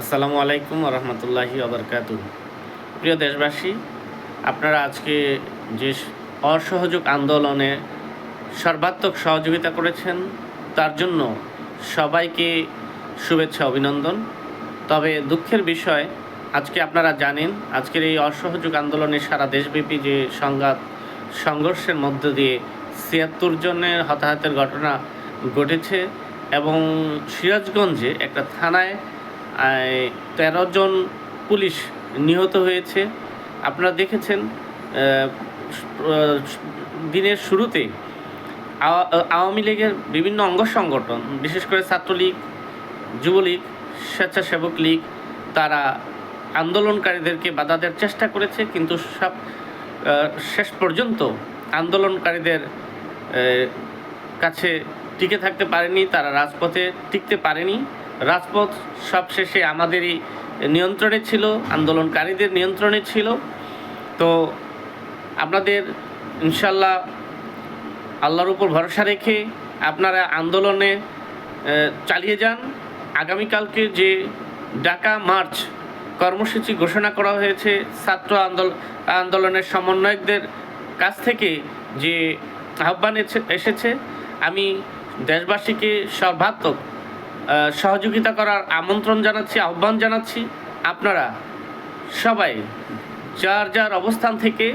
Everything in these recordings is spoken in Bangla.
আসসালামু আলাইকুম রহমতুল্লাহি আবরকাত প্রিয় দেশবাসী, আপনারা আজকে যে অসহযোগ আন্দোলনে সর্বাত্মক সহযোগিতা করেছেন, তার জন্য সবাইকে শুভেচ্ছা, অভিনন্দন। তবে দুঃখের বিষয়, আজকে আপনারা জানেন, আজকের এই অসহযোগ আন্দোলনে সারা দেশব্যাপী যে সংঘাত, সংঘর্ষের মধ্য দিয়ে ছিয়াত্তর জনের হতাহতের ঘটনা ঘটেছে এবং সিরাজগঞ্জে একটা থানায় তেরো জন পুলিশ নিহত হয়েছে। আপনারা দেখেছেন দিনের শুরুতে আওয়ামী লীগের বিভিন্ন অঙ্গ সংগঠন, বিশেষ করে ছাত্রলীগ, যুবলীগ, স্বেচ্ছাসেবক লীগ, তারা আন্দোলনকারীদেরকে বাধা দেওয়ার চেষ্টা করেছে, কিন্তু সব শেষ পর্যন্ত আন্দোলনকারীদের কাছে টিকে থাকতে পারেনি, তারা রাজপথে টিকতে পারেনি। রাজপথ সবশেষে আমাদেরই নিয়ন্ত্রণে ছিল, আন্দোলনকারীদের নিয়ন্ত্রণে ছিল। তো আপনাদের ইনশাল্লাহ আল্লাহর উপর ভরসা রেখে আপনারা আন্দোলনে চালিয়ে যান। আগামীকালকে যে ঢাকা মার্চ কর্মসূচি ঘোষণা করা হয়েছে, ছাত্র আন্দোলন আন্দোলনের সমন্বয়কদের কাছ থেকে যে আহ্বান এসে- এসেছে, আমি দেশবাসীকে সর্বাত্মক সহযোগিতা করার আমন্ত্রণ জানাচ্ছি, আহ্বান জানাচ্ছি। আপনারা সবাই যার যার অবস্থান থেকে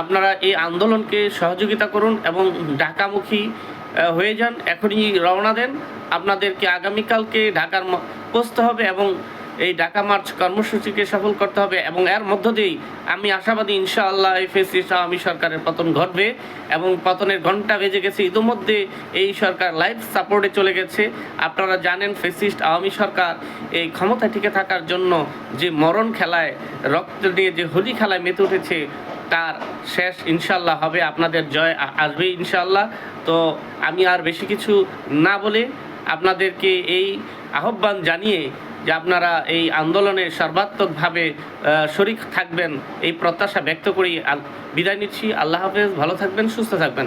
আপনারা এই আন্দোলনকে সহযোগিতা করুন এবং ঢাকামুখী হয়ে যান। এখনই রওনা দেন। আপনাদেরকে আগামীকালকে ঢাকার পৌঁছতে হবে এবং এই ঢাকা মার্চ কর্মসূচিকে সফল করতে হবে এবং এর মধ্য দিয়েই আমি আশাবাদী ইনশাআল্লাহ এই ফেসিস্ট আওয়ামী সরকারের পতন ঘটবে এবং পতনের ঘণ্টা বেজে গেছে। ইতিমধ্যে এই সরকার লাইফ সাপোর্টে চলে গেছে। আপনারা জানেন ফেসিস্ট আওয়ামী সরকার এই ক্ষমতা টিকে থাকার জন্য যে মরণ খেলায়, রক্ত নিয়ে যে হোলি খেলায় মেতে উঠেছে, তার শেষ ইনশাল্লাহ হবে। আপনাদের জয় আসবে ইনশাল্লাহ তো আমি আর বেশি কিছু না বলে আপনাদেরকে এই আহ্বান জানিয়ে যে আপনারা এই আন্দোলনে সর্বাত্মকভাবে শরিক থাকবেন, এই প্রত্যাশা ব্যক্ত করি বিদায় নিচ্ছি। আল্লাহ হাফেজ, ভালো থাকবেন, সুস্থ থাকবেন।